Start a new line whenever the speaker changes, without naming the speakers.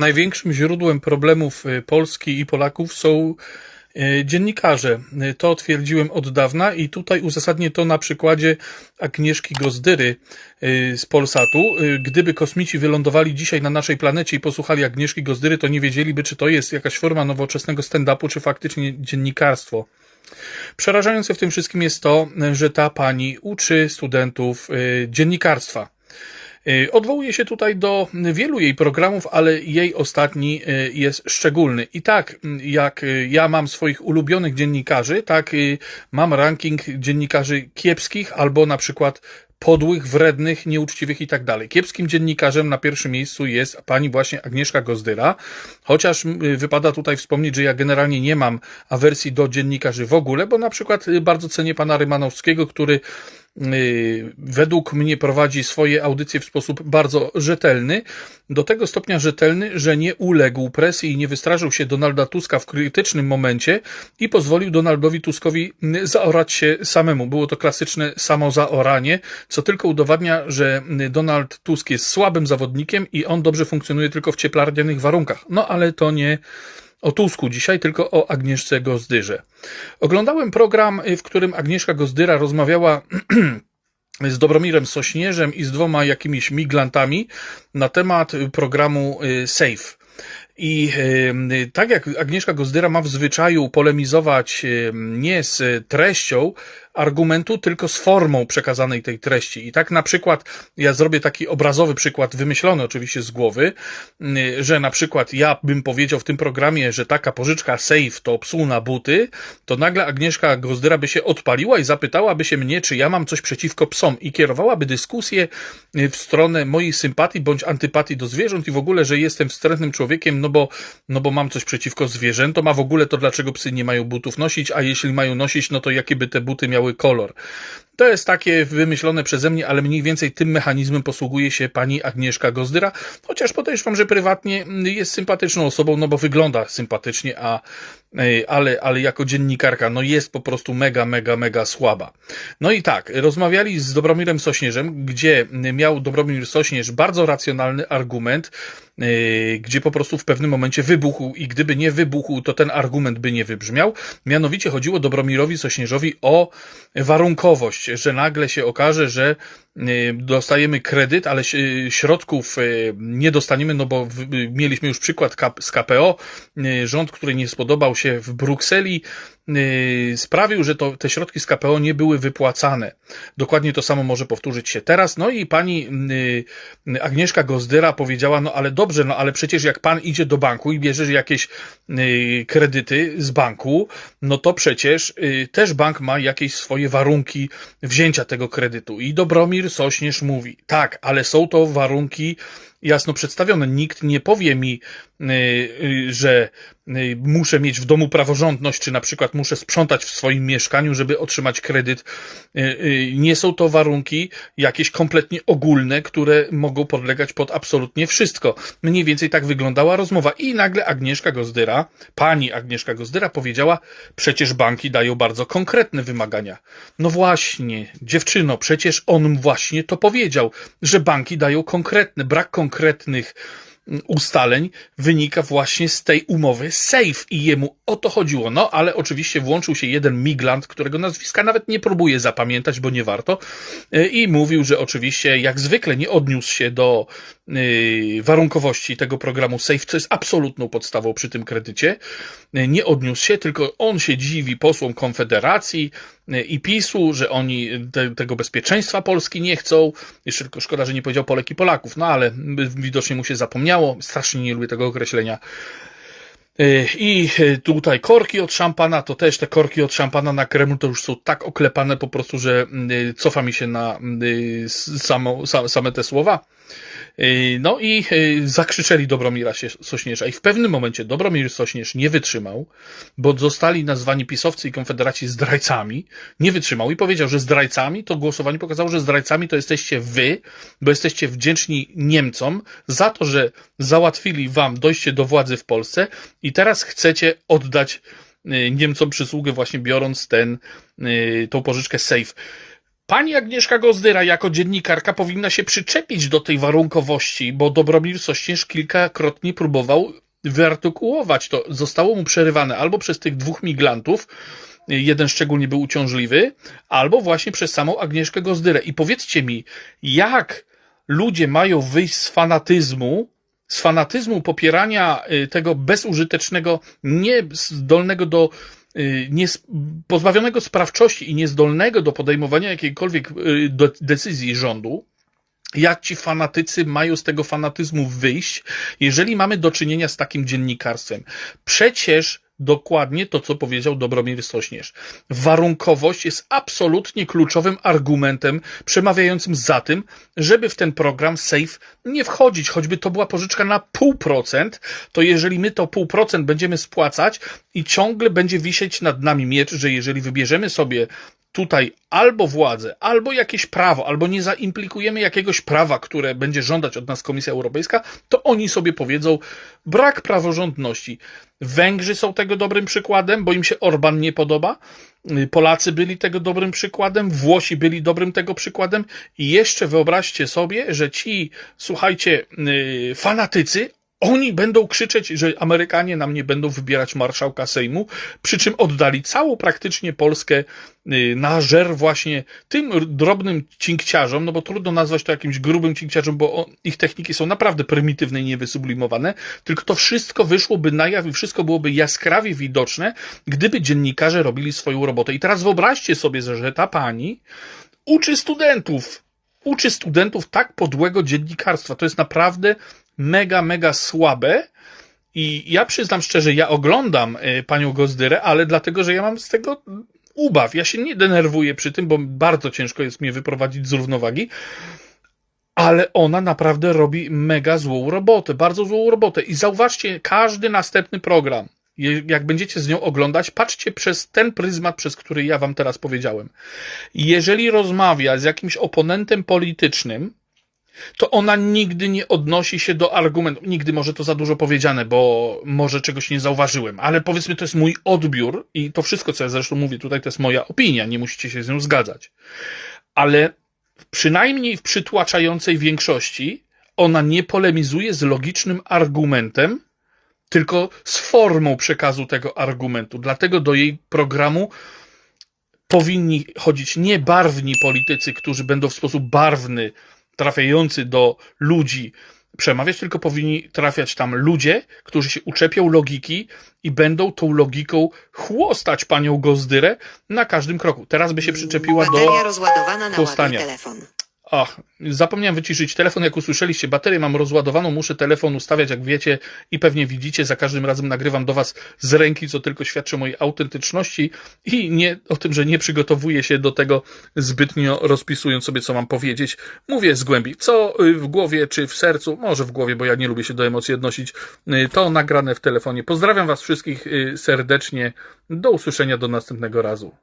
Największym źródłem problemów y, Polski i Polaków są y, dziennikarze. Y, to twierdziłem od dawna i tutaj uzasadnię to na przykładzie Agnieszki Gozdyry z Polsatu. Gdyby kosmici wylądowali dzisiaj na naszej planecie i posłuchali Agnieszki Gozdyry, to nie wiedzieliby, czy to jest jakaś forma nowoczesnego stand-upu, czy faktycznie dziennikarstwo. Przerażające w tym wszystkim jest to, że ta pani uczy studentów dziennikarstwa. Y, odwołuje się tutaj do wielu jej programów, ale jej ostatni y, jest szczególny. I tak, jak y, ja mam swoich ulubionych dziennikarzy, tak mam ranking dziennikarzy kiepskich albo na przykład podłych, wrednych, nieuczciwych i tak dalej. Kiepskim dziennikarzem na pierwszym miejscu jest pani właśnie Agnieszka Gozdyra, chociaż wypada tutaj wspomnieć, że ja generalnie nie mam awersji do dziennikarzy w ogóle, bo na przykład bardzo cenię pana Rymanowskiego, który według mnie prowadzi swoje audycje w sposób bardzo rzetelny, do tego stopnia rzetelny, że nie uległ presji i nie wystraszył się Donalda Tuska w krytycznym momencie i pozwolił Donaldowi Tuskowi zaorać się samemu. Było to klasyczne samozaoranie, co tylko udowadnia, że Donald Tusk jest słabym zawodnikiem i on dobrze funkcjonuje tylko w cieplarnianych warunkach. No ale to nie o Tusku dzisiaj, tylko o Agnieszce Gozdyrze. Oglądałem program, w którym Agnieszka Gozdyra rozmawiała z Dobromirem Sośnierzem i z dwoma jakimiś miglantami na temat programu y, SAFE. I y, tak jak Agnieszka Gozdyra ma w zwyczaju polemizować y, nie z treścią, argumentu, tylko z formą przekazanej tej treści. I tak na przykład, ja zrobię taki obrazowy przykład, wymyślony oczywiście z głowy, y, że na przykład ja bym powiedział w tym programie, że taka pożyczka safe to psu na buty, to nagle Agnieszka Grozdyra by się odpaliła i zapytałaby się mnie, czy ja mam coś przeciwko psom i kierowałaby dyskusję y, w stronę mojej sympatii bądź antypatii do zwierząt i w ogóle, że jestem wstrętnym człowiekiem, no bo, no bo mam coś przeciwko zwierzętom, a w ogóle to dlaczego psy nie mają butów nosić, a jeśli mają nosić, no to jakie by te buty miały kolor. To jest takie wymyślone przeze mnie, ale mniej więcej tym mechanizmem posługuje się pani Agnieszka Gozdyra, chociaż podejrzewam, że prywatnie jest sympatyczną osobą, no bo wygląda sympatycznie, a, ale, ale jako dziennikarka, no jest po prostu mega, mega, mega słaba. No i tak, rozmawiali z Dobromirem Sośnierzem, gdzie miał Dobromir Sośnierz bardzo racjonalny argument, gdzie po prostu w pewnym momencie wybuchł i gdyby nie wybuchł, to ten argument by nie wybrzmiał. Mianowicie chodziło Dobromirowi Sośnierzowi o warunkowość, że nagle się okaże, że dostajemy kredyt, ale środków y, nie dostaniemy, no bo mieliśmy już przykład z KPO, y, rząd, który nie spodobał się w Brukseli, sprawił, że to, te środki z KPO nie były wypłacane. Dokładnie to samo może powtórzyć się teraz. No i pani Agnieszka Gozdyra powiedziała, no ale dobrze, no ale przecież jak pan idzie do banku i bierzesz jakieś kredyty z banku, no to przecież też bank ma jakieś swoje warunki wzięcia tego kredytu. I Dobromir Sośnierz mówi, tak, ale są to warunki jasno przedstawione. Nikt nie powie mi, że y, muszę mieć w domu praworządność, czy na przykład muszę sprzątać w swoim mieszkaniu, żeby otrzymać kredyt. Nie są to warunki jakieś kompletnie ogólne, które mogą podlegać pod absolutnie wszystko. Mniej więcej tak wyglądała rozmowa. I nagle Agnieszka Gozdyra, pani Agnieszka Gozdyra powiedziała, przecież banki dają bardzo konkretne wymagania. No właśnie, dziewczyno, przecież on właśnie to powiedział, że banki dają konkretne, brak konkretnych ustaleń wynika właśnie z tej umowy SAFE i jemu o to chodziło. No, ale oczywiście włączył się jeden miglant, którego nazwiska nawet nie próbuję zapamiętać, bo nie warto e, i mówił, że oczywiście jak zwykle nie odniósł się do e, warunkowości tego programu SAFE, co jest absolutną podstawą przy tym kredycie. E, nie odniósł się, tylko on się dziwi posłom Konfederacji i PiSu, że oni te, tego bezpieczeństwa Polski nie chcą. Jeszcze tylko szkoda, że nie powiedział Polek i Polaków, no ale widocznie mu się zapomniało Strasznie nie lubię tego określenia. E, I e, tutaj korki od szampana, to też te korki od szampana na Kremlu to już są tak oklepane po prostu, że e, cofa mi się na samo, same te słowa. No i zakrzyczeli Dobromira Sośnierza. I w pewnym momencie Dobromir Sośnierz nie wytrzymał, bo zostali nazwani pisowcy i konfederaci zdrajcami. Nie wytrzymał i powiedział, że zdrajcami, to głosowanie pokazało, że zdrajcami to jesteście wy, bo jesteście wdzięczni Niemcom za to, że załatwili wam dojście do władzy w Polsce i teraz chcecie oddać Niemcom przysługę właśnie biorąc ten, tą pożyczkę safe. Pani Agnieszka Gozdyra jako dziennikarka powinna się przyczepić do tej warunkowości, bo Dobromir Sośnierz kilkakrotnie próbował wyartykułować to. Zostało mu przerywane albo przez tych dwóch migrantów, jeden szczególnie był uciążliwy, albo właśnie przez samą Agnieszkę Gozdyrę. I powiedzcie mi, jak ludzie mają wyjść z fanatyzmu, z fanatyzmu popierania y, tego bezużytecznego, niezdolnego do nie, pozbawionego sprawczości i niezdolnego do podejmowania jakiejkolwiek y, decyzji rządu, jak ci fanatycy mają z tego fanatyzmu wyjść, jeżeli mamy do czynienia z takim dziennikarstwem. Przecież dokładnie to, co powiedział Dobromir Sośnierz. Warunkowość jest absolutnie kluczowym argumentem przemawiającym za tym, żeby w ten program SAFE nie wchodzić, choćby to była pożyczka na pół procent, to jeżeli my to pół procent będziemy spłacać i ciągle będzie wisieć nad nami miecz, że jeżeli wybierzemy sobie tutaj albo władzę, albo jakieś prawo, albo nie zaimplikujemy jakiegoś prawa, które będzie żądać od nas Komisja Europejska, to oni sobie powiedzą brak praworządności. Węgrzy są tego dobrym przykładem, bo im się Orban nie podoba. Polacy byli tego dobrym przykładem, Włosi byli dobrym tego przykładem i jeszcze wyobraźcie sobie, że ci, słuchajcie, yy, fanatycy, oni będą krzyczeć, że Amerykanie nam nie będą wybierać marszałka Sejmu, przy czym oddali całą praktycznie Polskę y, na żer właśnie tym drobnym cinkciarzom, no bo trudno nazwać to jakimś grubym cinkciarzem, bo ich techniki są naprawdę prymitywne i niewysublimowane, tylko to wszystko wyszłoby na jaw i wszystko byłoby jaskrawie widoczne, gdyby dziennikarze robili swoją robotę. I teraz wyobraźcie sobie, że ta pani uczy studentów, uczy studentów tak podłego dziennikarstwa. To jest naprawdę mega, mega słabe. I ja przyznam szczerze, ja oglądam y, panią Gozdyrę, ale dlatego, że ja mam z tego ubaw. Ja się nie denerwuję przy tym, bo bardzo ciężko jest mnie wyprowadzić z równowagi. Ale ona naprawdę robi mega złą robotę, bardzo złą robotę. I zauważcie, każdy następny program, jak będziecie z nią oglądać, patrzcie przez ten pryzmat, przez który ja wam teraz powiedziałem. Jeżeli rozmawia z jakimś oponentem politycznym, to ona nigdy nie odnosi się do argumentu. Nigdy może to za dużo powiedziane, bo może czegoś nie zauważyłem, ale powiedzmy, to jest mój odbiór i to wszystko, co ja zresztą mówię tutaj, to jest moja opinia, nie musicie się z nią zgadzać. Ale przynajmniej w przytłaczającej większości ona nie polemizuje z logicznym argumentem, tylko z formą przekazu tego argumentu. Dlatego do jej programu powinni chodzić nie barwni politycy, którzy będą w sposób barwny trafiający do ludzi przemawiać, tylko powinni trafiać tam ludzie, którzy się uczepią logiki i będą tą logiką chłostać panią Gozdyrę na każdym kroku. Teraz by się przyczepiła
Bateria
do
rozładowana na telefon.
Ach, zapomniałem wyciszyć telefon, jak usłyszeliście, baterię mam rozładowaną, muszę telefon ustawiać, jak wiecie i pewnie widzicie, za każdym razem nagrywam do was z ręki, co tylko świadczy o mojej autentyczności i nie o tym, że nie przygotowuję się do tego zbytnio rozpisując sobie, co mam powiedzieć. Mówię z głębi, co y, w głowie czy w sercu, może w głowie, bo ja nie lubię się do emocji odnosić, y, to nagrane w telefonie. Pozdrawiam was wszystkich y, serdecznie, do usłyszenia do następnego razu.